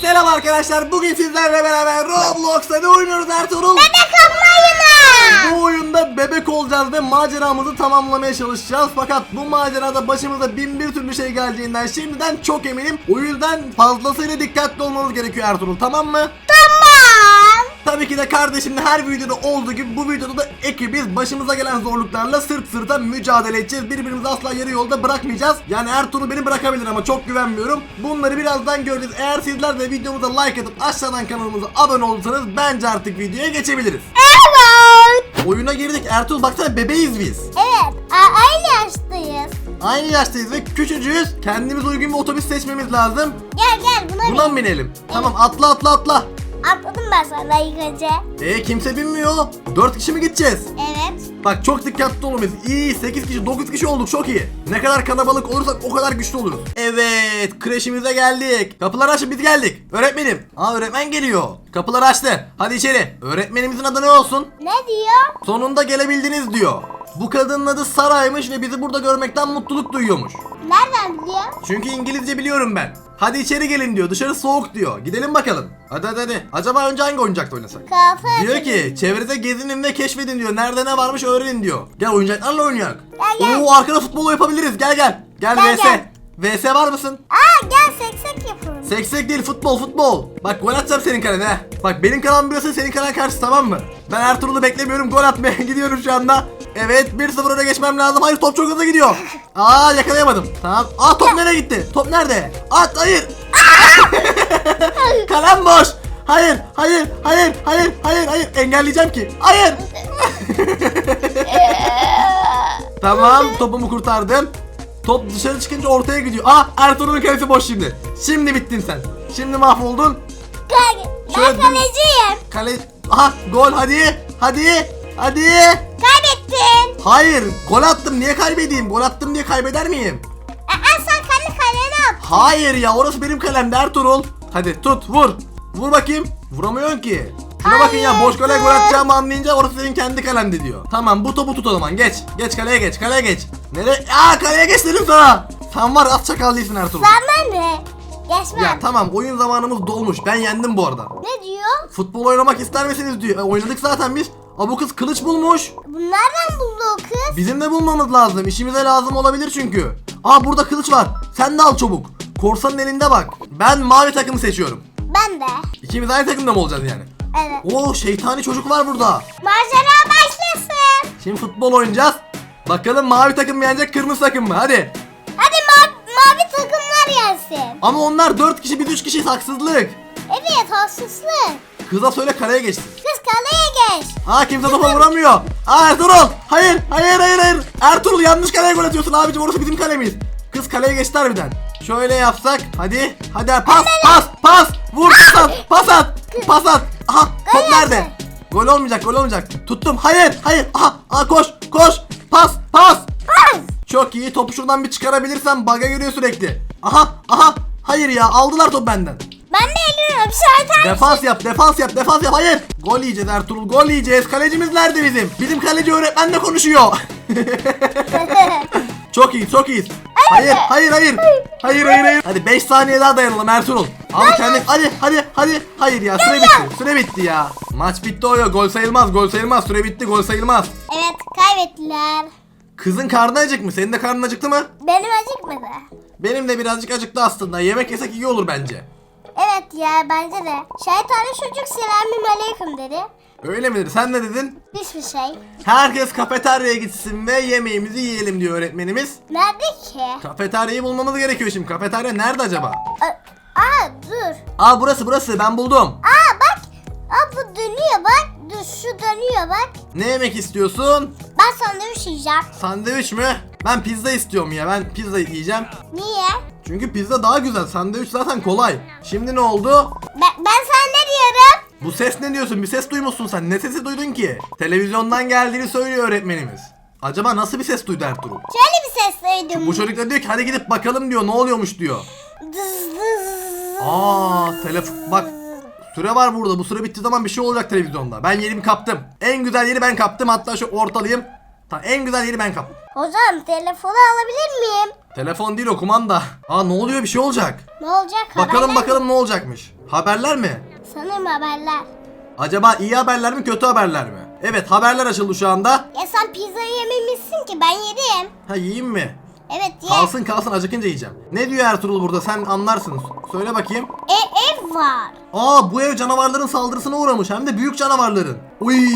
Selam arkadaşlar. Bugün sizlerle beraber Roblox'ta ne oynuyoruz Ertuğrul? Bebek olmayın. Bu oyunda bebek olacağız ve maceramızı tamamlamaya çalışacağız. Fakat bu macerada başımıza bin bir türlü şey geleceğinden şimdiden çok eminim. O yüzden fazlasıyla dikkatli olmamız gerekiyor Ertuğrul tamam mı? Tabii ki de kardeşimle her videoda olduğu gibi bu videoda da ekibiz. Başımıza gelen zorluklarla sırt sırta mücadele edeceğiz. Birbirimizi asla yarı yolda bırakmayacağız. Yani Ertuğrul beni bırakabilir ama çok güvenmiyorum. Bunları birazdan göreceğiz. Eğer sizler de videomuza like atıp aşağıdan kanalımıza abone olursanız bence artık videoya geçebiliriz. Evet. Oyuna girdik. Ertuğrul baksana bebeğiz biz. Evet. aynı yaştayız. Aynı yaştayız ve küçücüğüz. Kendimize uygun bir otobüs seçmemiz lazım. Gel gel buna Buna bin. mı binelim? Tamam atla atla atla. Atladım ben sana ilk önce. E kimse binmiyor. 4 kişi mi gideceğiz? Evet. Bak çok dikkatli biz. İyi 8 kişi 9 kişi olduk çok iyi. Ne kadar kalabalık olursak o kadar güçlü oluruz. Evet kreşimize geldik. Kapıları açın biz geldik. Öğretmenim. Aa öğretmen geliyor. Kapıları açtı. Hadi içeri. Öğretmenimizin adı ne olsun? Ne diyor? Sonunda gelebildiniz diyor. Bu kadının adı Saray'mış ve bizi burada görmekten mutluluk duyuyormuş. Nereden biliyor? Çünkü İngilizce biliyorum ben. Hadi içeri gelin diyor. Dışarı soğuk diyor. Gidelim bakalım. Hadi hadi hadi. Acaba önce hangi oyuncakta oynasak? Kafa Diyor ki çevrede gezinin ve keşfedin diyor. Nerede ne varmış öğrenin diyor. Gel oyuncaklarla oynayak. Gel, gel. Oo arkada futbol yapabiliriz. Gel gel. Gel, Gel, VS. gel. VS var mısın? Aa gel seksek yapalım. Seksek değil futbol futbol. Bak gol atacağım senin kalene. he. Bak benim kalan burası senin kalen karşı tamam mı? Ben Ertuğrul'u beklemiyorum gol atmaya gidiyorum şu anda. Evet 1-0 öne geçmem lazım. Hayır top çok hızlı gidiyor. Aa yakalayamadım. Tamam. Aa top nereye gitti? Top nerede? At hayır. Kalem boş. Hayır, hayır, hayır, hayır, hayır, hayır. Engelleyeceğim ki. Hayır. tamam, topumu kurtardım. Top dışarı çıkınca ortaya gidiyor. Aa, Ertuğrul'un kalesi boş şimdi. Şimdi bittin sen. Şimdi mahvoldun. Şöyle Ben kaleciyim. Kale... Aha, gol hadi. Hadi. Hadi. Kaybettin. Hayır, gol attım. Niye kaybedeyim? Gol attım diye kaybeder miyim? Aa sen kendi kalene at. Hayır ya, orası benim kalemde Ertuğrul. Hadi tut, vur. Vur bakayım. Vuramıyorsun ki. Şuna bakın ya boş kaleye gol atacağımı anlayınca orası senin kendi kalemde diyor. Tamam bu topu tut o zaman geç. Geç kaleye geç kaleye geç. Nereye? Aa kaleye geç dedim sana. Sen var az çakal değilsin Ertuğrul. Sana ne? Geçmem. Ya tamam oyun zamanımız dolmuş. Ben yendim bu arada. Ne diyor? Futbol oynamak ister misiniz diyor. E, oynadık zaten biz. Aa bu kız kılıç bulmuş. Bu nereden buldu o kız? Bizim de bulmamız lazım. İşimize lazım olabilir çünkü. Aa burada kılıç var. Sen de al çabuk. Korsanın elinde bak. Ben mavi takımı seçiyorum. Ben de. İkimiz aynı takımda mı olacağız yani? Evet. Oo şeytani çocuk var burada. Macera başlasın. Şimdi futbol oynayacağız. Bakalım mavi takım mı yenecek kırmızı takım mı? Hadi. Hadi ma- mavi takımlar yensin. Ama onlar 4 kişi biz 3 kişi haksızlık. Evet hassaslık. Kıza söyle kaleye geçsin. Kız kaleye geç. Aa kimse topa vuramıyor. Aa Ertuğrul. Hayır hayır hayır hayır. Ertuğrul yanlış kaleye gol atıyorsun abicim orası bizim kalemiz. Kız kaleye geçti harbiden. Şöyle yapsak. Hadi. Hadi pas pas pas. Vur pas at. Pas at. Pas at. Aha top nerede? Gol olmayacak gol olmayacak. Tuttum. Hayır hayır. Aha, aha koş koş. Pas pas. Çok iyi topu şuradan bir çıkarabilirsem baga giriyor sürekli. Aha aha. Hayır ya aldılar top benden. Ben de eliyorum. Şartan. Defans yap, defans yap, defans yap. Hayır. Gol yiyeceğiz Ertuğrul, gol yiyeceğiz. Kalecimiz nerede bizim? Bizim kaleci öğretmenle konuşuyor. çok iyi, çok iyi. Hayır, hayır, hayır. Hayır, hayır, hayır. Hadi 5 saniye daha dayanalım Ertuğrul. Abi kendi hadi, hadi, hadi. Hayır ya, süre bitti. Süre bitti ya. Maç bitti o ya. Gol sayılmaz, gol sayılmaz. Süre bitti, gol sayılmaz. evet kaybettiler. Kızın karnı acıkmış. Senin de karnın acıktı mı? Benim acıkmadı. Benim de birazcık acıktı aslında. Yemek yesek iyi olur bence. Evet ya bence de. Şeytanı çocuk selamün aleyküm dedi. Öyle midir? Sen ne dedin? Hiçbir şey. Herkes kafeteryaya gitsin ve yemeğimizi yiyelim diyor öğretmenimiz. Nerede ki? Kafeteryayı bulmamız gerekiyor şimdi. Kafeterya nerede acaba? Aa, aa dur. Aa burası burası ben buldum. Aa bak. Aa bu dönüyor bak. Dur şu dönüyor bak. Ne yemek istiyorsun? Ben sandviç yiyeceğim. Sandviç mü? Ben pizza istiyorum ya. Ben pizza yiyeceğim. Niye? Çünkü pizza daha güzel. Sandviç zaten kolay. Şimdi ne oldu? Ben, ben sana ne diyorum? Bu ses ne diyorsun? Bir ses duymuşsun sen. Ne sesi duydun ki? Televizyondan geldiğini söylüyor öğretmenimiz. Acaba nasıl bir ses duydu Ertuğrul? Şöyle bir ses duydum. Bu çocuk da diyor ki hadi gidip bakalım diyor. Ne oluyormuş diyor. Dız dız. Aa telefon bak süre var burada. Bu süre bittiği zaman bir şey olacak televizyonda. Ben yerimi kaptım. En güzel yeri ben kaptım. Hatta şu ortalayayım. Tamam en güzel yeri ben kaptım. Hocam telefonu alabilir miyim? Telefon değil o kumanda. Aa ne oluyor bir şey olacak. Ne olacak? Bakalım Haberler mi? bakalım ne olacakmış. Haberler mi? Sanırım haberler. Acaba iyi haberler mi kötü haberler mi? Evet haberler açıldı şu anda. Ya sen pizza yememişsin ki ben yedim. Ha yiyeyim mi? Evet ye. Kalsın kalsın acıkınca yiyeceğim. Ne diyor Ertuğrul burada sen anlarsın. Söyle bakayım. E, ev var. Aa bu ev canavarların saldırısına uğramış hem de büyük canavarların. Uy!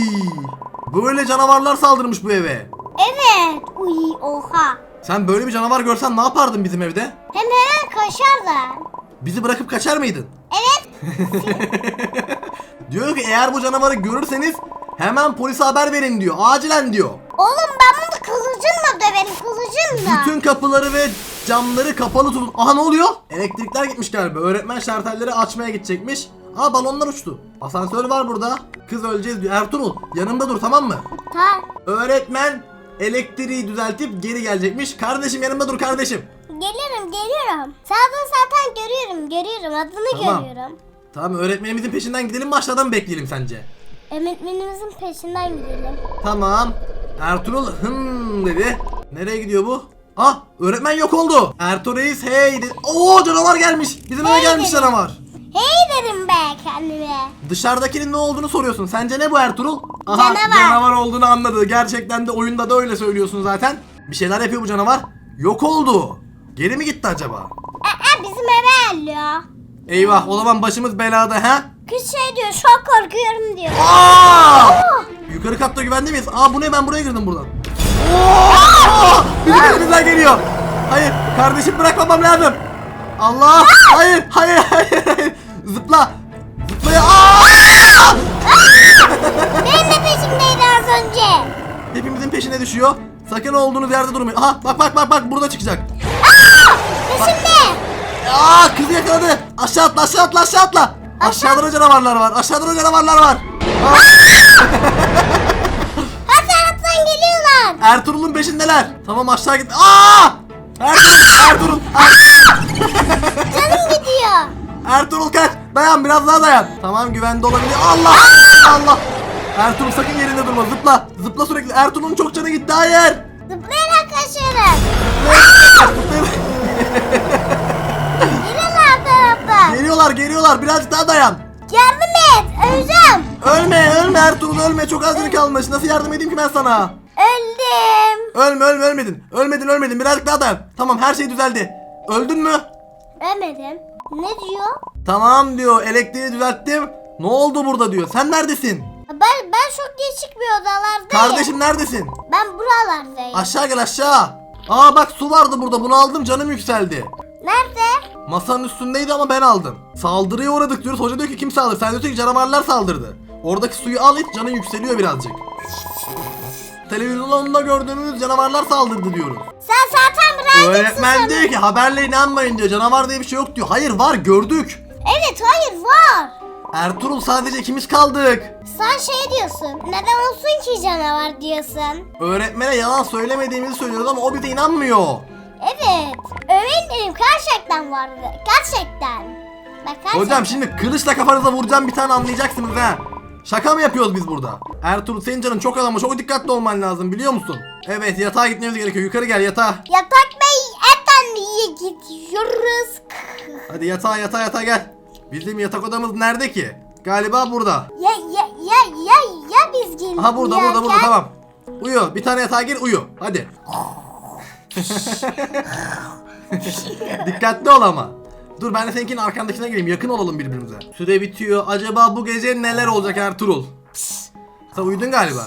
Böyle canavarlar saldırmış bu eve. Evet. Uy oha. Sen böyle bir canavar görsen ne yapardın bizim evde? Hem hemen kaşarlar. Bizi bırakıp kaçar mıydın? Evet. Diyor ki eğer bu canavarı görürseniz hemen polise haber verin diyor. Acilen diyor. Oğlum ben bunu kılıcımla döverim kılıcımla. Bütün kapıları ve camları kapalı tutun. Aha ne oluyor? Elektrikler gitmiş galiba. Öğretmen şartelleri açmaya gidecekmiş. Aa balonlar uçtu. Asansör var burada. Kız öleceğiz diyor. Ertuğrul yanımda dur tamam mı? Tamam. Öğretmen elektriği düzeltip geri gelecekmiş. Kardeşim yanımda dur kardeşim. Geliyorum geliyorum. Sağdan zaten görüyorum görüyorum adını Tamam. görüyorum. Tamam öğretmenimizin peşinden gidelim mi aşağıdan mı bekleyelim sence? Öğretmenimizin peşinden gidelim. Tamam. Ertuğrul hım dedi. Nereye gidiyor bu? Ah öğretmen yok oldu. Ertuğrul Reis hey dedi. Oo canavar gelmiş. Bizim eve Hey gelmiş dedi. canavar. Hey dedim be kendime. Dışarıdakinin ne olduğunu soruyorsun. Sence ne bu Ertuğrul? Aha Canavar. canavar olduğunu anladı. Gerçekten de oyunda da öyle söylüyorsun zaten. Bir şeyler yapıyor bu canavar. Yok oldu. Geri mi gitti acaba? Aa, bizim eve geliyor. Eyvah o zaman başımız belada ha? Kız şey diyor çok korkuyorum diyor. Aa! Yukarı katta güvende miyiz? Aa bu ne ben buraya girdim buradan. Oo! Bizim elimizden geliyor. Hayır kardeşim bırakmamam lazım. Allah! Hayır hayır hayır hayır. Zıpla. Zıpla ya. Aa! Benim de peşimdeydi az önce. Hepimizin peşine düşüyor. Sakın olduğunuz yerde durmayın. Aha bak bak bak bak burada çıkacak. Peşimde. Aa kızı yakaladı. Aşağı atla aşağı atla aşağı atla. Aşağıda da canavarlar var. Aşağıda da canavarlar var. Aa, Her taraftan geliyorlar. Ertuğrul'un peşindeler. Tamam aşağı git. Aa! Ertuğrul, Ertuğrul, Ertuğrul, Canım gidiyor. Ertuğrul kaç. Dayan biraz daha dayan. Tamam güvende olabilir. Allah! Allah! Ertuğrul sakın yerinde durma. Zıpla. Zıpla sürekli. Ertuğrul'un çok canı gitti. Hayır. Zıplayarak kaçıyorum. Taraftan. Geliyorlar geliyorlar. Birazcık daha dayan. Yardım et. Öleceğim. Ölme ölme Ertuğrul ölme. Çok az canı kalmış. Nasıl yardım edeyim ki ben sana? Öldüm. Ölme ölme ölmedin. Ölmedin ölmedin. Birazcık daha dayan. Tamam her şey düzeldi. Öldün mü? Ölmedim. Ne diyor? Tamam diyor. Elektriği düzelttim. Ne oldu burada diyor. Sen neredesin? Ben ben çok değişik bir odalardayım. Kardeşim neredesin? Ben buralardayım. Aşağı gel aşağı. Aa bak su vardı burada. Bunu aldım canım yükseldi. Nerede? Masanın üstündeydi ama ben aldım. Saldırıya uğradık diyoruz. Hoca diyor ki kim saldırdı? Sen diyorsun ki canavarlar saldırdı. Oradaki suyu al iç canın yükseliyor birazcık. Televizyonda gördüğümüz canavarlar saldırdı diyoruz. Sen zaten bıraktın Öğretmen diyor ki haberle inanmayın diyor. Canavar diye bir şey yok diyor. Hayır var gördük. Evet hayır var. Ertuğrul sadece ikimiz kaldık. Sen şey diyorsun. Neden olsun ki canavar diyorsun. Öğretmene yalan söylemediğimizi söylüyoruz ama o bize inanmıyor. Evet. Öğretmenim gerçekten vardı. Gerçekten. Bak gerçekten. Hocam şimdi kılıçla kafanıza vuracağım bir tane anlayacaksınız ha. Şaka mı yapıyoruz biz burada? Ertuğrul senin canın çok az ama çok dikkatli olman lazım biliyor musun? Evet yatağa gitmemiz gerekiyor. Yukarı gel yatağa. Yatak Bey efendiye gidiyoruz. Hadi yatağa yatağa yatağa gel. Bizim yatak odamız nerede ki? Galiba burada. Ya ya ya ya ya biz geliyoruz. Aha burada burada burada tamam. Uyu. Bir tane yatağa gir uyu. Hadi. Dikkatli ol ama. Dur ben de seninkinin arkandakine gireyim. Yakın olalım birbirimize. Süre bitiyor. Acaba bu gece neler olacak Ertuğrul? Sen uyudun galiba.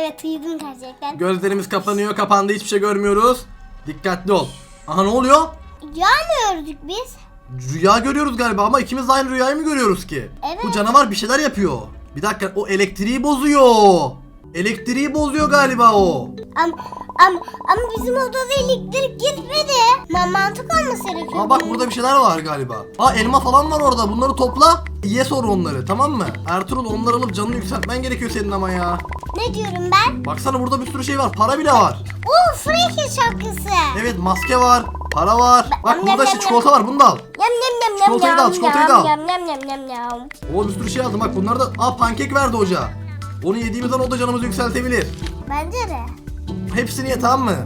Evet uyudum gerçekten. Gözlerimiz kapanıyor. Kapandı. Hiçbir şey görmüyoruz. Dikkatli ol. Aha ne oluyor? Ya mı ördük biz? Rüya görüyoruz galiba ama ikimiz de aynı rüyayı mı görüyoruz ki? Evet. Bu canavar bir şeyler yapıyor. Bir dakika o elektriği bozuyor. Elektriği bozuyor galiba o. Ama, ama, ama bizim odada elektrik gitmedi. Ma mantık olması gerekiyor. Aa bak burada bir şeyler var galiba. Aa elma falan var orada. Bunları topla. Ye sonra onları tamam mı? Ertuğrul onları alıp canını yükseltmen gerekiyor senin ama ya. Ne diyorum ben? Baksana burada bir sürü şey var. Para bile var. Oo Frankie şapkası. Evet maske var. Para var. Bak Yam, burada yam, şey yam, çikolata var. Bunu da al. Yam yam yam yam Çikolatayı da al, yam çikolatayı da al. yam yam yam yam yam. Oo bir sürü şey aldım. Bak bunlar da... Aa pankek verdi hoca. Onu yediğimizden o da canımızı yükseltebilir. Bence de. Hepsini ye tamam mı?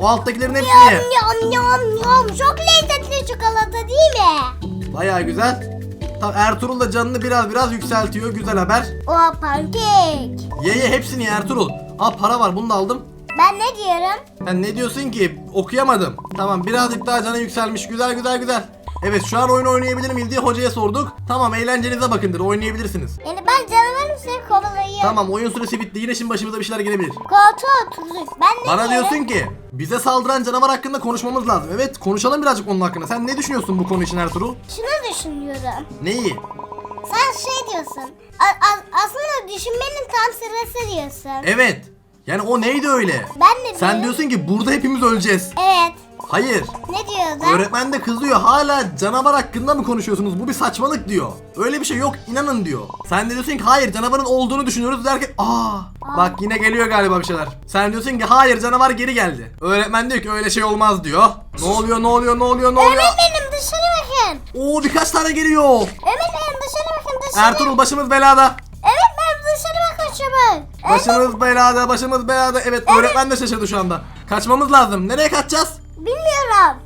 O alttakilerin hepsini ye. yam yam yam. Çok lezzetli çikolata değil mi? Baya güzel. Tamam Ertuğrul da canını biraz biraz yükseltiyor. Güzel haber. O pankek. Ye ye hepsini ye Ertuğrul. Aa para var bunu da aldım. Ben ne diyorum? Sen ne diyorsun ki? Okuyamadım. Tamam birazcık daha canı yükselmiş. Güzel güzel güzel. Evet şu an oyun oynayabilir miyim diye hocaya sorduk. Tamam eğlencenize bakındır oynayabilirsiniz. Yani ben canavarım seni kovalayayım. Tamam oyun süresi bitti. Yine şimdi başımıza bir şeyler gelebilir. Koltuğa oturduk. Ben ne Bana diyorum? diyorsun ki bize saldıran canavar hakkında konuşmamız lazım. Evet konuşalım birazcık onun hakkında. Sen ne düşünüyorsun bu konu için Ertuğrul? Şunu düşünüyorum. Neyi? Sen şey diyorsun. a- a- aslında düşünmenin tam sırası diyorsun. Evet. Yani o neydi öyle? Ben ne Sen diyorum? diyorsun ki burada hepimiz öleceğiz. Evet. Hayır. Ne diyordun? Öğretmen de kızıyor. Hala canavar hakkında mı konuşuyorsunuz? Bu bir saçmalık diyor. Öyle bir şey yok. inanın diyor. Sen de diyorsun ki hayır canavarın olduğunu düşünüyoruz derken aa bak yine geliyor galiba bir şeyler. Sen diyorsun ki hayır canavar geri geldi. Öğretmen diyor ki öyle şey olmaz diyor. Ne oluyor ne oluyor ne oluyor ne oluyor? Öğretmenim dışarı bakın. Oo birkaç tane geliyor. Öğretmenim dışarı bakın dışarı. Ertuğrul başımız belada. Öğretmenim dışarı bakın çabuk. Başımız belada, başımız belada. Evet, öğretmen de şaşırdı şu anda. Kaçmamız lazım. Nereye kaçacağız? Bilmiyorum.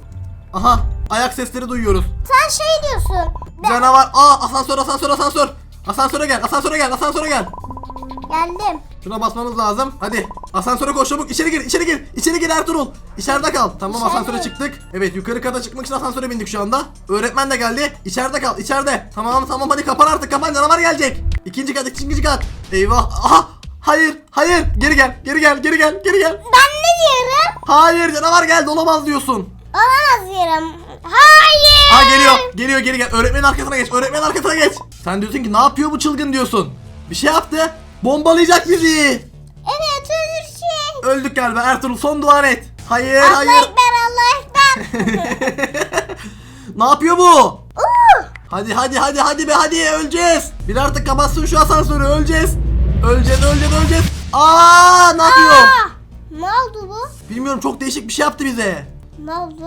Aha, ayak sesleri duyuyoruz. Sen şey diyorsun. Ben Canavar. Aa, asansör, asansör, asansör. Asansöre gel, asansöre gel, asansöre gel. geldim. Şuna basmamız lazım. Hadi. Asansöre koş çabuk. İçeri gir, içeri gir. İçeri gir Ertuğrul. İçeride kal. Tamam İçeride. asansöre çıktık. Evet yukarı kata çıkmak için asansöre bindik şu anda. Öğretmen de geldi. İçeride kal, içeride. Tamam tamam hadi kapan artık kapan canavar gelecek. İkinci kat, ikinci kat. Eyvah. Aha. Hayır, hayır. Geri gel, geri gel, geri gel, geri gel. Ben diyorum? Hayır canavar geldi olamaz diyorsun. Olamaz diyorum. Hayır. Ha geliyor. Geliyor geri gel. Öğretmenin arkasına geç. Öğretmenin arkasına geç. Sen diyorsun ki ne yapıyor bu çılgın diyorsun. Bir şey yaptı. Bombalayacak bizi. Evet ölürsün. Öldük galiba Ertuğrul son duan et. Hayır Allah hayır. ekber Allah ekber. ne yapıyor bu? Uuu. Hadi hadi hadi hadi be hadi öleceğiz. Bir artık kapatsın şu asansörü öleceğiz. Öleceğiz öleceğiz öleceğiz. Aa ne yapıyor? Aa, Ne oldu bu? Bilmiyorum çok değişik bir şey yaptı bize. Ne oldu?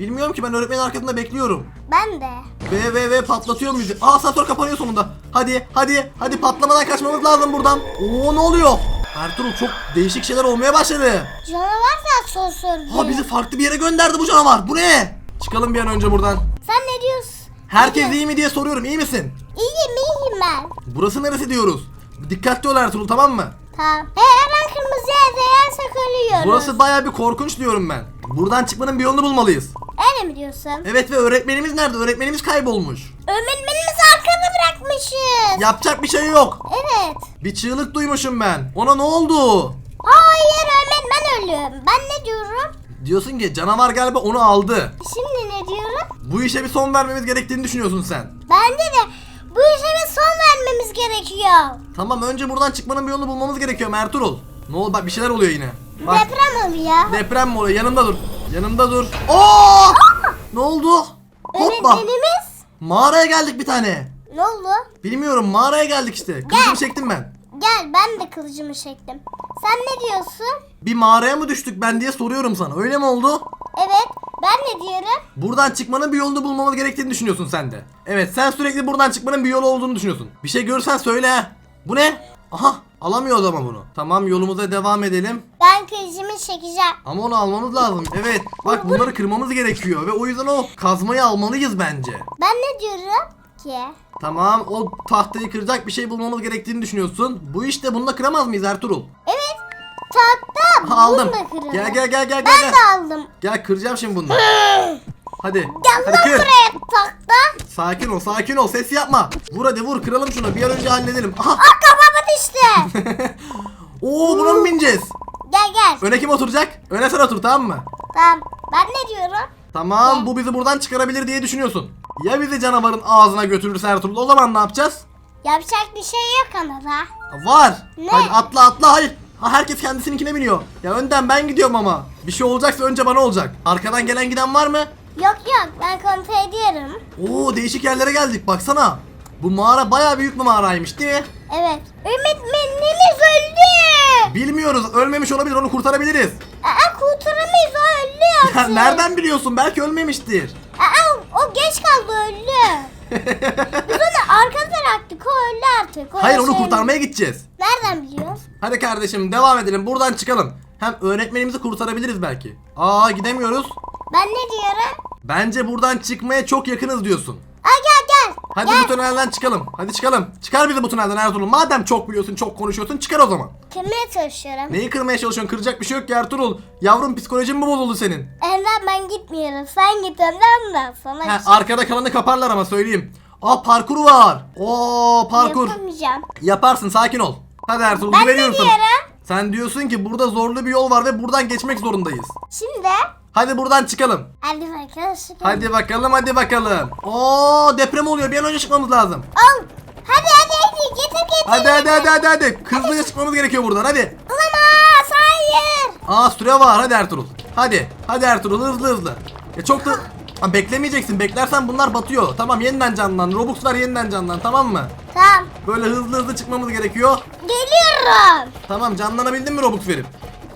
Bilmiyorum ki ben öğretmenin arkasında bekliyorum. Ben de. Ve ve ve patlatıyor bizi. Aa asansör kapanıyor sonunda. Hadi hadi hadi patlamadan kaçmamız lazım buradan. Oo ne oluyor? Ertuğrul çok değişik şeyler olmaya başladı. Canavar da asansördü. Ha bizi farklı bir yere gönderdi bu canavar. Bu ne? Çıkalım bir an önce buradan. Sen ne diyorsun? Herkes iyi mi diye soruyorum. iyi misin? İyiyim iyiyim ben. Burası neresi diyoruz? Dikkatli ol Ertuğrul tamam mı? Tamam. Eğer ben kırmızı yerde yersek ölüyoruz. Burası baya bir korkunç diyorum ben. Buradan çıkmanın bir yolunu bulmalıyız. Öyle mi diyorsun? Evet ve öğretmenimiz nerede? Öğretmenimiz kaybolmuş. Öğretmenimizi arkada bırakmışız. Yapacak bir şey yok. Evet. Bir çığlık duymuşum ben. Ona ne oldu? Hayır öğretmen ölüyorum. Ben ne diyorum? Diyorsun ki canavar galiba onu aldı. Şimdi ne diyorum? Bu işe bir son vermemiz gerektiğini düşünüyorsun sen. Bence de bu bir son vermemiz gerekiyor. Tamam önce buradan çıkmanın bir yolunu bulmamız gerekiyor Ertuğrul. Ne oldu bak bir şeyler oluyor yine. Bak Deprem oluyor. deprem mi oluyor? Yanımda dur. Yanımda dur. Oo! Ne oldu? Hoppa. Öğretmenimiz Mağaraya geldik bir tane. ne oldu? Bilmiyorum mağaraya geldik işte. Kılıcımı çektim ben. Gel ben de kılıcımı çektim. Sen ne diyorsun? Bir mağaraya mı düştük ben diye soruyorum sana. Öyle mi oldu? Evet ben ne diyorum? Buradan çıkmanın bir yolunu bulmamız gerektiğini düşünüyorsun sen de. Evet sen sürekli buradan çıkmanın bir yolu olduğunu düşünüyorsun. Bir şey görürsen söyle ha. Bu ne? Aha alamıyoruz ama bunu. Tamam yolumuza devam edelim. Ben kılıcımı çekeceğim. Ama onu almamız lazım. Evet bak bunları kırmamız gerekiyor ve o yüzden o kazmayı almalıyız bence. Ben ne diyorum ki? Tamam o tahtayı kıracak bir şey bulmamız gerektiğini düşünüyorsun. Bu işte bununla kıramaz mıyız Ertuğrul? Evet. Ha, aldım. kırılır. Gel gel gel gel gel. Ben gel. de aldım. Gel kıracağım şimdi bunu. Hadi. Gel Hadi lan kır. buraya tahta. Sakin ol sakin ol ses yapma. Vur hadi vur kıralım şunu bir an önce halledelim. Aha. Aa kafama düştü. Oo buna mı bineceğiz? gel gel. Öne kim oturacak? Öne sen otur tamam mı? Tamam. Ben ne diyorum? Tamam bu bizi buradan çıkarabilir diye düşünüyorsun. Ya bizi canavarın ağzına götürürse Ertuğrul o zaman ne yapacağız? Yapacak bir şey yok ama da. Var. Ne? Hadi atla atla hayır. Ha, herkes kendisininkine biniyor. Ya önden ben gidiyorum ama. Bir şey olacaksa önce bana olacak. Arkadan gelen giden var mı? Yok yok ben kontrol ediyorum. Oo değişik yerlere geldik baksana. Bu mağara bayağı büyük bir mağaraymış değil mi? Evet. Öğretmenimiz öldü. Bilmiyoruz ölmemiş olabilir onu kurtarabiliriz. Aa kurtaramayız o öldü Ya nereden biliyorsun belki ölmemiştir. Aa o geç kaldı öldü. Biz onu arkada bıraktık o öldü artık. O Hayır onu yaşayamıyor. kurtarmaya gideceğiz. Nereden biliyorsun? Hadi kardeşim devam edelim buradan çıkalım. Hem öğretmenimizi kurtarabiliriz belki. Aa gidemiyoruz. Ben ne diyorum? Bence buradan çıkmaya çok yakınız diyorsun. Aa gel gel. Hadi gel. bu tünelden çıkalım. Hadi çıkalım. Çıkar bizi bu tünelden Ertuğrul. Madem çok biliyorsun, çok konuşuyorsun çıkar o zaman. Kırmaya çalışıyorum. Neyi kırmaya çalışıyorsun? Kıracak bir şey yok ki Ertuğrul. Yavrum psikolojin mi bozuldu senin? Önden ben gitmiyorum. Sen git önden ben sana Ha, şey arkada kalanı kaparlar ama söyleyeyim. Aa parkur var. Oo parkur. yapamayacağım. Yaparsın sakin ol. Hadi Ertuğrul Ben ne güveniyorum sana. diyorum? Sen diyorsun ki burada zorlu bir yol var ve buradan geçmek zorundayız. Şimdi Hadi buradan çıkalım. hadi arkadaşlar. Hadi bakalım hadi bakalım. Oo deprem oluyor bir an önce çıkmamız lazım. Al. Hadi hadi hadi getir getir. Hadi hadi hadi hadi hadi. Hızlıca çıkmamız gerekiyor buradan hadi. Olamaz hayır. Aa süre var hadi Ertuğrul. Hadi. Hadi Ertuğrul hızlı hızlı. Ya çok da Aa, beklemeyeceksin. Beklersen bunlar batıyor. Tamam yeniden canlan. Robux'lar yeniden canlan tamam mı? Tamam. Böyle hızlı hızlı çıkmamız gerekiyor. Geliyorum. Tamam canlanabildin mi Robux verip?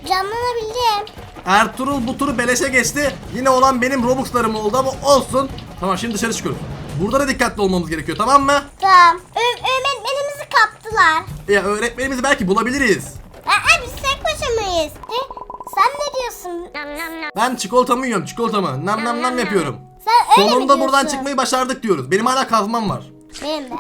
Canlanabildim. Ertuğrul bu turu beleşe geçti. Yine olan benim Robux'larım oldu ama olsun. Tamam şimdi dışarı çıkıyoruz. Burada da dikkatli olmamız gerekiyor tamam mı? Tamam. Ö- öğretmenimizi kaptılar. Ya öğretmenimizi belki bulabiliriz. Aa, biz tek başımayız. E, sen ne diyorsun? Ben çikolatamı yiyorum çikolatamı. Nam nam nam yapıyorum. Sen öyle mi Sonunda buradan diyorsun? çıkmayı başardık diyoruz. Benim hala kazmam var. Benim de.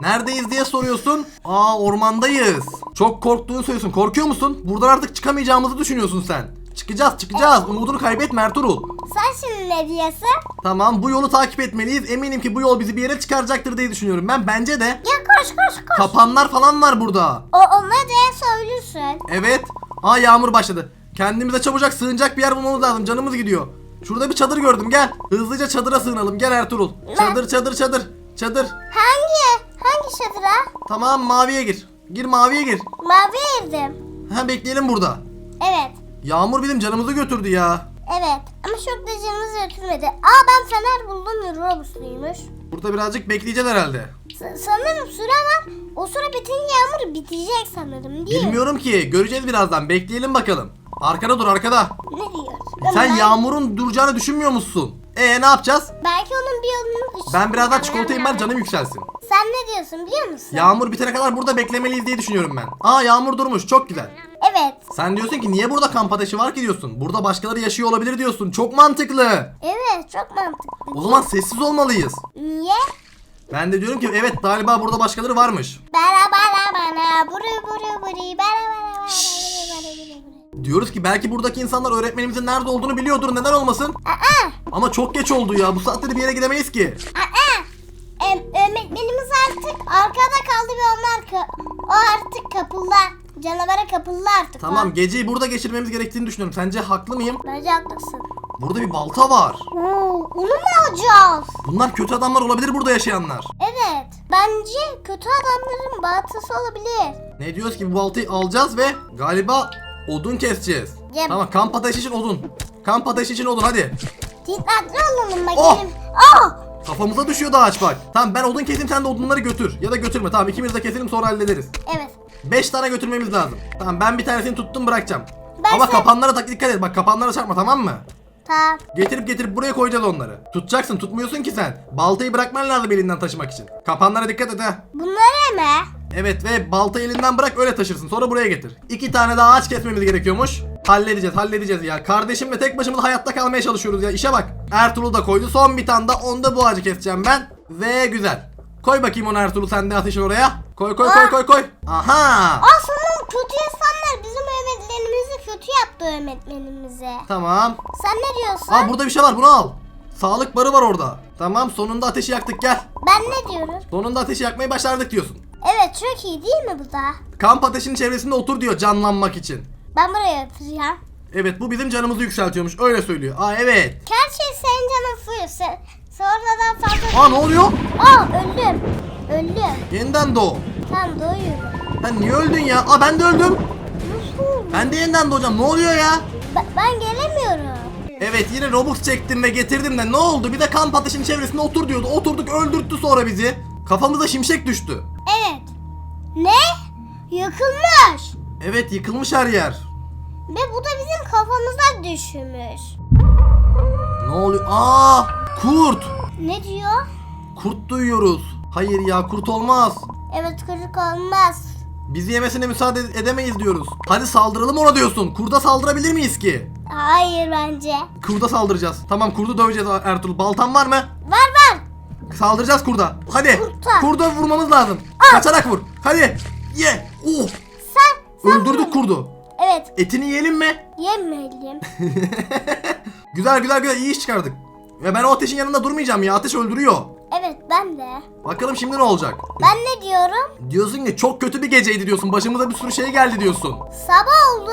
Neredeyiz diye soruyorsun. Aa ormandayız. Çok korktuğunu söylüyorsun. Korkuyor musun? Buradan artık çıkamayacağımızı düşünüyorsun sen. Çıkacağız çıkacağız. Umudunu kaybetme Ertuğrul. Sen şimdi ne diyorsun? Tamam bu yolu takip etmeliyiz. Eminim ki bu yol bizi bir yere çıkaracaktır diye düşünüyorum. Ben bence de Ya koş koş koş. kapanlar falan var burada. O, onları da söylüyorsun. Evet. Aa yağmur başladı. Kendimize çabucak sığınacak bir yer bulmamız lazım. Canımız gidiyor. Şurada bir çadır gördüm. Gel. Hızlıca çadıra sığınalım. Gel Ertuğrul. Çadır çadır çadır. Çadır. Hangi? Hangi çadıra? Tamam maviye gir. Gir maviye gir. Mavi evdim. Ha bekleyelim burada. Evet. Yağmur bizim canımızı götürdü ya. Evet. Ama çok da canımızı götürmedi. Aa ben fener buldum. Robusluymuş. Burada birazcık bekleyeceğiz herhalde. S- sanırım süre var. O süre bitince yağmur bitecek sanırım değil mi? Bilmiyorum ki. Göreceğiz birazdan. Bekleyelim bakalım. Arkada dur arkada. Ne diyor? Sen Ben- yağmurun duracağını düşünmüyor musun? E ne yapacağız? Belki onun bir yolunu Ben birazdan çikolata yiyeyim ben canım yükselsin. Sen ne diyorsun biliyor musun? Yağmur bitene kadar burada beklemeliyiz diye düşünüyorum ben. Aa yağmur durmuş çok güzel. Evet. Sen diyorsun ki niye burada kamp ateşi var ki diyorsun. Burada başkaları yaşıyor olabilir diyorsun. Çok mantıklı. Evet çok mantıklı. O zaman sessiz olmalıyız. Niye? Ben de diyorum ki evet galiba burada başkaları varmış. Bara bara bara buru buru buri bara bara bara buru buru buru buru. Diyoruz ki belki buradaki insanlar öğretmenimizin nerede olduğunu biliyordur neden olmasın? Aa! Ama çok geç oldu ya bu saatte de bir yere gidemeyiz ki. Aa! Em, öğretmenimiz artık arkada kaldı ve onlar o artık kapıldı. Canavara kapıldı artık. Tamam o. geceyi burada geçirmemiz gerektiğini düşünüyorum. Sence haklı mıyım? Bence haklısın. Burada bir balta var. Oo, onu mu alacağız? Bunlar kötü adamlar olabilir burada yaşayanlar. Evet. Bence kötü adamların batısı olabilir. Ne diyoruz ki bu baltayı alacağız ve galiba odun keseceğiz. Yep. Tamam kamp ateşi için odun. Kamp ateşi için odun hadi. Dikkatli olalım Oh! bakalım. Oh! Kafamıza düşüyor ağaç bak. Tamam ben odun keseyim sen de odunları götür. Ya da götürme tamam ikimiz de keselim sonra hallederiz. Evet. 5 tane götürmemiz lazım. Tamam ben bir tanesini tuttum bırakacağım. Ben Ama sen- kapanlara tak dikkat et bak kapanlara çarpma tamam mı? Tamam. Getirip getirip buraya koyacağız onları. Tutacaksın tutmuyorsun ki sen. Baltayı bırakman lazım elinden taşımak için. Kapanlara dikkat et ha. Bunları mı? Evet ve baltayı elinden bırak öyle taşırsın. Sonra buraya getir. İki tane daha ağaç kesmemiz gerekiyormuş. Halledeceğiz halledeceğiz ya. Kardeşimle tek başımıza hayatta kalmaya çalışıyoruz ya. İşe bak. Ertuğrul da koydu. Son bir tane daha onda bu ağacı keseceğim ben. Ve güzel. Koy bakayım onu Ertuğrul sen de ateşin oraya. Koy koy koy koy koy. Aha. Aslında kötü insanlar bizim öğretmenimizi kötü yaptı öğretmenimize. Tamam. Sen ne diyorsun? Aa burada bir şey var bunu al. Sağlık barı var orada. Tamam sonunda ateşi yaktık gel. Ben ne diyorum? Sonunda ateşi yakmayı başardık diyorsun. Evet çok iyi değil mi bu da? Kamp ateşinin çevresinde otur diyor canlanmak için. Ben buraya oturacağım. Evet bu bizim canımızı yükseltiyormuş öyle söylüyor. Aa evet. Gerçi senin canın full. Sen, sonradan fazla... Aa ne oluyor? Aa öldüm. Öldüm. Yeniden doğ. Tamam doyuyorum. Sen niye öldün ya? Aa ben de öldüm. Nasıl? Ben de yeniden doğacağım. Ne oluyor ya? Ben, ben gelemiyorum. Evet yine Robux çektim ve getirdim de ne oldu? Bir de kamp ateşinin çevresinde otur diyordu. Oturduk öldürttü sonra bizi. Kafamıza şimşek düştü. Evet. Ne? Yakılmış. Evet yıkılmış her yer. Ve bu da bizim kafamıza düşmüş. Ne oluyor? Aa kurt. Ne diyor? Kurt duyuyoruz. Hayır ya kurt olmaz. Evet kırık olmaz. Bizi yemesine müsaade edemeyiz diyoruz. Hadi saldıralım ona diyorsun. Kurda saldırabilir miyiz ki? Hayır bence. Kurda saldıracağız. Tamam kurdu döveceğiz Ertuğrul. Baltan var mı? Var var. Saldıracağız kurda. Hadi. Kurta. Kurda vurmamız lazım. Kaçarak vur. Hadi. Ye. Oh. Sen, sen Öldürdük kurdu. Evet. Etini yiyelim mi? Yemeyelim. Güzel güzel güzel iyi iş çıkardık. Ve ben o ateşin yanında durmayacağım ya. Ateş öldürüyor. evet ben de. Bakalım şimdi ne olacak? Ben ne diyorum? Diyorsun ki çok kötü bir geceydi diyorsun. Başımıza bir sürü şey geldi diyorsun. Sabah oldu.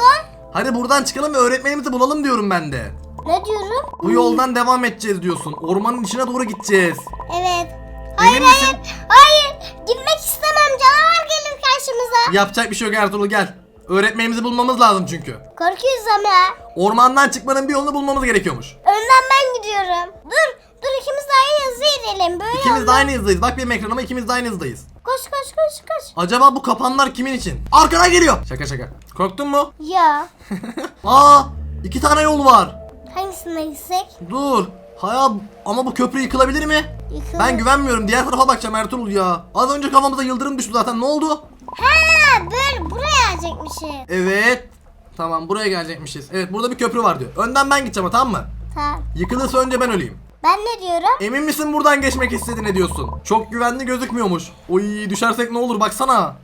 Hadi buradan çıkalım ve öğretmenimizi bulalım diyorum ben de. Ne diyorum? Bu yoldan devam edeceğiz diyorsun. Ormanın içine doğru gideceğiz. Evet. Hayır Emin misin? hayır. Hayır. Gitmek istemem. Canavar gelir karşımıza. Yapacak bir şey yok Ertuğrul gel. Öğretmenimizi bulmamız lazım çünkü. Korkuyoruz ama. Ormandan çıkmanın bir yolunu bulmamız gerekiyormuş. Önden ben gidiyorum. Dur. Dur ikimiz de aynı hızlı inelim. Böyle İkimiz de olmaz. aynı hızdayız. Bak benim ekranıma ikimiz de aynı hızdayız. Koş koş koş koş. Acaba bu kapanlar kimin için? Arkana geliyor. Şaka şaka. Korktun mu? Ya. Aa, iki tane yol var. Hangisine gitsek? Dur. Haya ama bu köprü yıkılabilir mi? Yıkıl. Ben güvenmiyorum. Diğer tarafa bakacağım Ertuğrul ya. Az önce kafamıza yıldırım düştü zaten. Ne oldu? Ha böyle buraya gelecekmişiz. Evet. Tamam buraya gelecekmişiz. Evet burada bir köprü var diyor. Önden ben gideceğim ama tamam mı? Tamam. Yıkılırsa önce ben öleyim. Ben ne diyorum? Emin misin buradan geçmek istediğine diyorsun? Çok güvenli gözükmüyormuş. Oy düşersek ne olur baksana.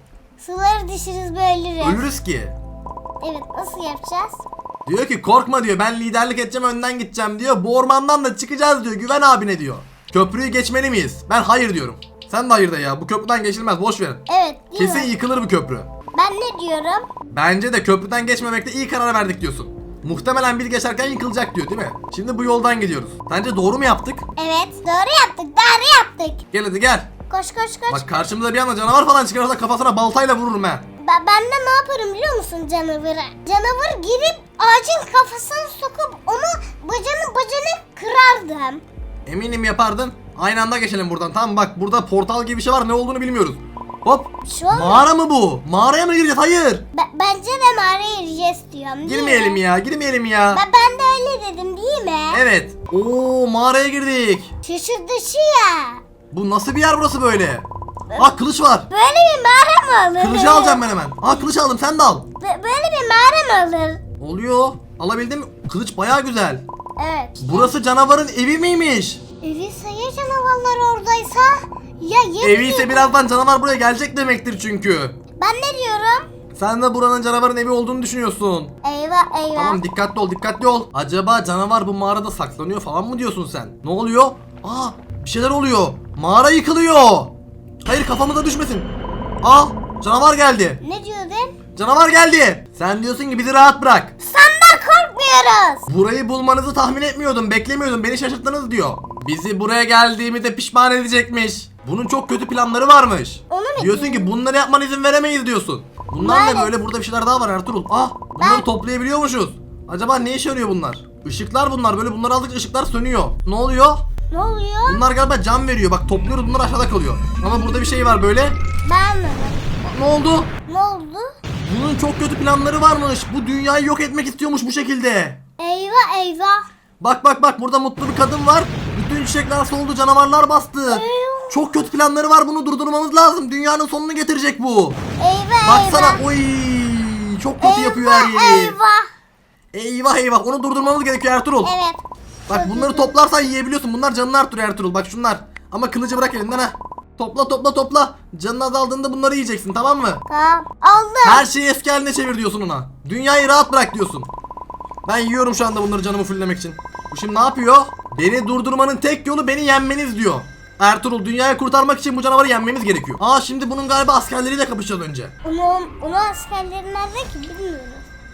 Suları dişiriz böyle ölürüz. Ölürüz ki. Evet nasıl yapacağız? Diyor ki korkma diyor ben liderlik edeceğim önden gideceğim diyor. Bu ormandan da çıkacağız diyor güven abine diyor. Köprüyü geçmeli miyiz? Ben hayır diyorum. Sen de hayır de ya bu köprüden geçilmez boş verin. Evet değil Kesin mi? yıkılır bu köprü. Ben ne diyorum? Bence de köprüden geçmemekte iyi karar verdik diyorsun. Muhtemelen biz geçerken yıkılacak diyor değil mi? Şimdi bu yoldan gidiyoruz. Bence doğru mu yaptık? Evet doğru yaptık doğru yaptık. Gel hadi gel. Koş koş koş. Bak karşımıza bir anda canavar falan çıkarsa kafasına baltayla vururum ha. Ben, ben de ne yaparım biliyor musun canavara? Canavar girip ağacın kafasını sokup onu bacını bacını kırardım. Eminim yapardın. Aynı anda geçelim buradan. Tamam bak burada portal gibi bir şey var ne olduğunu bilmiyoruz. Hop. Şu an Mağara mı bu? Mağaraya mı gireceğiz? Hayır. Ben- bence de mağaraya gireceğiz diyorum değil Girmeyelim mi? ya. Girmeyelim ya. Ben, ben de öyle dedim değil mi? Evet. Oo mağaraya girdik. Şaşırtıcı ya. Bu nasıl bir yer burası böyle? Aa kılıç var. Böyle bir mağara mı olur? Kılıcı alacağım ben hemen. Aa kılıç aldım sen de al. Bö- Böyle bir mağara mı olur? Oluyor. Alabildim? Kılıç baya güzel. Evet. Burası canavarın evi miymiş? Evi sayı canavarlar oradaysa ya yemin Evi ise birazdan canavar buraya gelecek demektir çünkü. Ben ne diyorum? Sen de buranın canavarın evi olduğunu düşünüyorsun. Eyvah eyvah. Tamam dikkatli ol dikkatli ol. Acaba canavar bu mağarada saklanıyor falan mı diyorsun sen? Ne oluyor? Aa bir şeyler oluyor. Mağara yıkılıyor. Hayır kafamıza düşmesin. Aa canavar geldi. Ne diyordun? Canavar geldi. Sen diyorsun ki bizi rahat bırak. Senden korkmuyoruz. Burayı bulmanızı tahmin etmiyordum, beklemiyordum. Beni şaşırttınız diyor. Bizi buraya geldiğimizde pişman edecekmiş. Bunun çok kötü planları varmış. Onu mu Diyorsun ki bunlara yapman izin veremeyiz diyorsun. Bunlar ne Maalesef. böyle? Burada bir şeyler daha var Ertuğrul. Ah bunları Ben- toplayabiliyormuşuz. Acaba ne işe yarıyor bunlar? Işıklar bunlar. Böyle bunları aldıkça ışıklar sönüyor. Ne oluyor? Ne oluyor? Bunlar galiba can veriyor. Bak topluyoruz bunlar aşağıda kalıyor. Ama burada bir şey var böyle. Ben anladım. Ne oldu? Ne oldu? Bunun çok kötü planları varmış. Bu dünyayı yok etmek istiyormuş bu şekilde. Eyvah eyvah. Bak bak bak burada mutlu bir kadın var. Bütün çiçekler soldu, canavarlar bastı. Çok kötü planları var. Bunu durdurmamız lazım. Dünyanın sonunu getirecek bu. Eyvah Baksana. eyvah. Oy! Çok kötü yapıyor her Eyvah yeri. eyvah. Eyvah eyvah. Onu durdurmamız gerekiyor Ertuğrul. Evet. Bak bunları toplarsan yiyebiliyorsun. Bunlar canını artırıyor Ertuğrul. Bak şunlar. Ama kılıcı bırak elinden ha. Topla topla topla. Canın azaldığında bunları yiyeceksin tamam mı? Tamam. Aldım. Her şeyi eski haline çevir diyorsun ona. Dünyayı rahat bırak diyorsun. Ben yiyorum şu anda bunları canımı fulllemek için. Bu şimdi ne yapıyor? Beni durdurmanın tek yolu beni yenmeniz diyor. Ertuğrul dünyayı kurtarmak için bu canavarı yenmemiz gerekiyor. Aa şimdi bunun galiba askerleriyle kapışacağız önce. Onu, onu askerleri nerede ki bilmiyorum.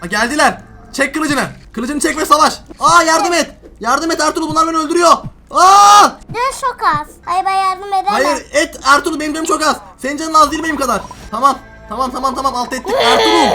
Ha, geldiler. Çek kılıcını. Kılıcını çek ve savaş. Aa yardım et. Yardım et Ertuğrul bunlar beni öldürüyor. Aa! Ne çok az. Hayır ben yardım edemem. Hayır et Ertuğrul benim canım çok az. Senin canın az değil benim kadar. Tamam. Tamam tamam tamam alt ettik Ertuğrul.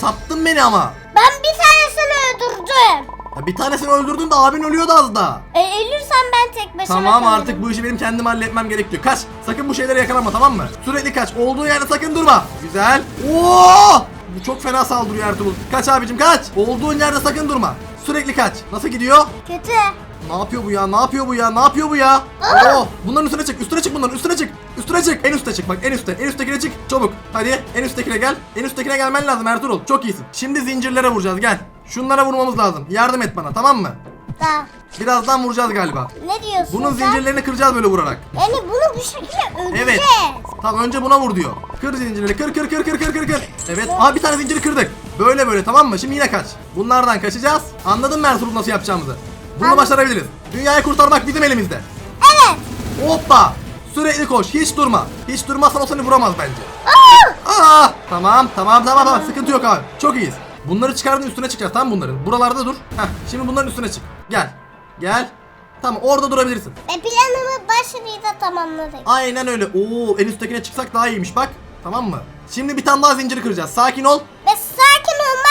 Sattın beni ama. Ben bir tanesini öldürdüm. Ya bir tanesini öldürdün de abin ölüyordu az daha. E, ölürsem ben tek başıma Tamam kalırım. artık bu işi benim kendim halletmem gerekiyor. Kaç. Sakın bu şeylere yakalanma tamam mı? Sürekli kaç. Olduğu yerde sakın durma. Güzel. Oo! Bu çok fena saldırıyor Ertuğrul. Kaç abicim kaç. Olduğun yerde sakın durma. Sürekli kaç. Nasıl gidiyor? Kötü. Ne yapıyor bu ya? Ne yapıyor bu ya? Ne yapıyor bu ya? Oo, bunların üstüne çık. Üstüne çık bunların. Üstüne çık. Üstüne çık. En üste çık bak. En üste. En üsttekine çık. Çabuk. Hadi. En üsttekine gel. En üsttekine gelmen lazım Ertuğrul. Çok iyisin. Şimdi zincirlere vuracağız. Gel. Şunlara vurmamız lazım. Yardım et bana tamam mı? Da. Birazdan vuracağız galiba. Ne diyorsun Bunun sen? zincirlerini kıracağız böyle vurarak. Yani bunu bir şekilde öldüreceğiz. Evet. Tamam önce buna vur diyor. Kır zincirleri. Kır kır kır kır kır kır kır. Evet. Aha bir tane zinciri kırdık. Böyle böyle tamam mı? Şimdi yine kaç. Bunlardan kaçacağız. Anladın mı Ertuğrul nasıl yapacağımızı? Bunu Anladım. başarabiliriz. Dünyayı kurtarmak bizim elimizde. Evet. Hoppa. Sürekli koş. Hiç durma. Hiç durmazsan o seni vuramaz bence. Aa! Aa! Tamam tamam tamam tamam. Sıkıntı yok abi. Çok iyiyiz. Bunları çıkardın üstüne çıkacağız tamam bunların. Buralarda dur. Heh, şimdi bunların üstüne çık. Gel. Gel. Tamam orada durabilirsin. E planımı başarıyla tamamladık. Aynen öyle. Oo en üsttekine çıksak daha iyiymiş bak. Tamam mı? Şimdi bir tane daha zinciri kıracağız. Sakin ol.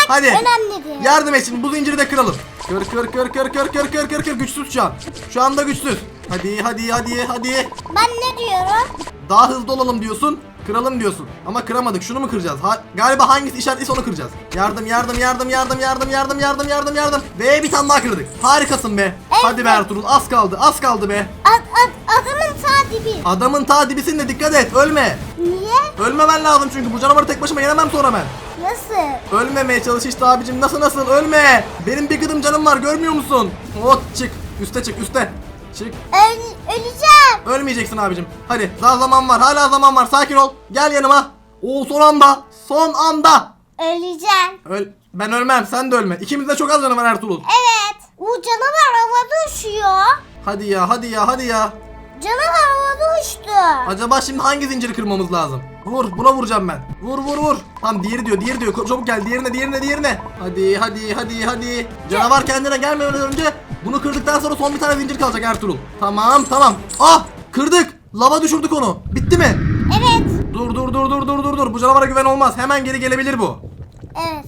Hadi. önemlidir. Yardım et şimdi bu zinciri de kıralım. Kır kır kır kır kır kır kır kır kır güçsüz şu an. Şu anda güçsüz. Hadi hadi hadi hadi. Ben ne diyorum? Daha hızlı olalım diyorsun. Kıralım diyorsun. Ama kıramadık. Şunu mu kıracağız? Ha, galiba hangisi işaretliyse onu kıracağız. Yardım yardım yardım yardım yardım yardım yardım yardım yardım. Ve bir tane daha kırdık. Harikasın be. Hadi be Ertuğrul az kaldı az kaldı be. Ad, ad, adamın ta dibi. Adamın ta dibisin de dikkat et ölme. Niye? Ölmemen lazım çünkü bu canavarı tek başıma yenemem sonra ben. Nasıl? Ölmemeye çalış işte abicim nasıl nasıl ölme. Benim bir gıdım canım var görmüyor musun? Hop çık üste çık üste. Çık. Öl, öleceğim. Ölmeyeceksin abicim. Hadi daha zaman var hala zaman var sakin ol. Gel yanıma. Oo son anda. Son anda. Öleceğim. Öl. Ben ölmem sen de ölme. İkimizde çok az canı var Ertuğrul. Evet. O canavar havada uçuyor. Hadi ya hadi ya hadi ya. Canavar havada uçtu. Acaba şimdi hangi zinciri kırmamız lazım? Vur buna vuracağım ben. Vur vur vur. Tamam diğeri diyor diğeri diyor. Çabuk gel diğerine diğerine diğerine. Hadi hadi hadi hadi. Canavar kendine gelmeden önce bunu kırdıktan sonra son bir tane zincir kalacak Ertuğrul. Tamam tamam. Ah kırdık. Lava düşürdük onu. Bitti mi? Evet. Dur dur dur dur dur dur dur. Bu canavara güven olmaz. Hemen geri gelebilir bu. Evet.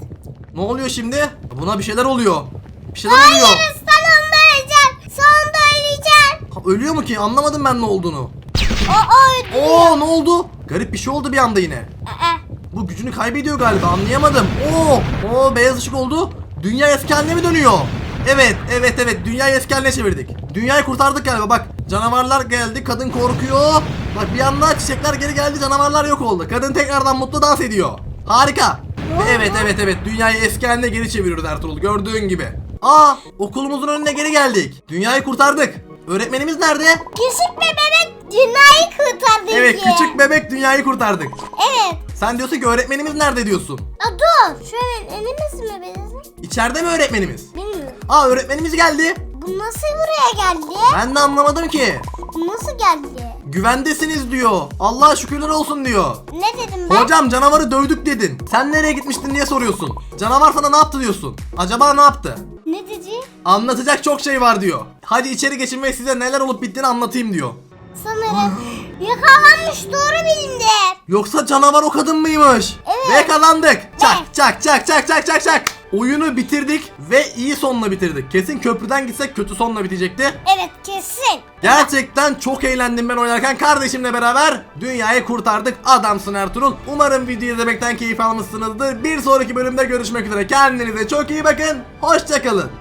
Ne oluyor şimdi? Buna bir şeyler oluyor. Bir şeyler oluyor. Hayır Ölüyor mu ki? Anlamadım ben ne olduğunu. Öldü. Oo ne oldu? Garip bir şey oldu bir anda yine. Aa, Bu gücünü kaybediyor galiba anlayamadım. Oo, oo beyaz ışık oldu. Dünya eski haline mi dönüyor? Evet, evet, evet. Dünyayı eski haline çevirdik. Dünyayı kurtardık galiba. Bak, canavarlar geldi. Kadın korkuyor. Bak bir anda çiçekler geri geldi. Canavarlar yok oldu. Kadın tekrardan mutlu dans ediyor. Harika. Ve evet, evet, evet. Dünyayı eski haline geri çeviriyoruz Ertuğrul. Gördüğün gibi. Aa, okulumuzun önüne geri geldik. Dünyayı kurtardık. Öğretmenimiz nerede? Küçük bebek dünyayı kurtardı. Evet, diye. küçük bebek dünyayı kurtardık. Evet. Sen diyorsun ki öğretmenimiz nerede diyorsun? Aa, dur. Şöyle elimiz mi bizim? İçeride mi öğretmenimiz? Bilmiyorum. Aa öğretmenimiz geldi. Bu nasıl buraya geldi? Ben de anlamadım ki. Bu nasıl geldi? Güvendesiniz diyor. Allah'a şükürler olsun diyor. Ne dedim ben? Hocam canavarı dövdük dedin. Sen nereye gitmiştin diye soruyorsun. Canavar sana ne yaptı diyorsun. Acaba ne yaptı? Anlatacak çok şey var diyor. Hadi içeri geçin ve size neler olup bittiğini anlatayım diyor. Sanırım yakalanmış doğru bilimde. Yoksa canavar o kadın mıymış? Evet. Ve kazandık. Çak çak çak çak çak çak çak. Oyunu bitirdik ve iyi sonla bitirdik. Kesin köprüden gitsek kötü sonla bitecekti. Evet kesin. Gerçekten çok eğlendim ben oynarken kardeşimle beraber dünyayı kurtardık. Adamsın Ertuğrul. Umarım videoyu izlemekten keyif almışsınızdır. Bir sonraki bölümde görüşmek üzere. Kendinize çok iyi bakın. Hoşçakalın.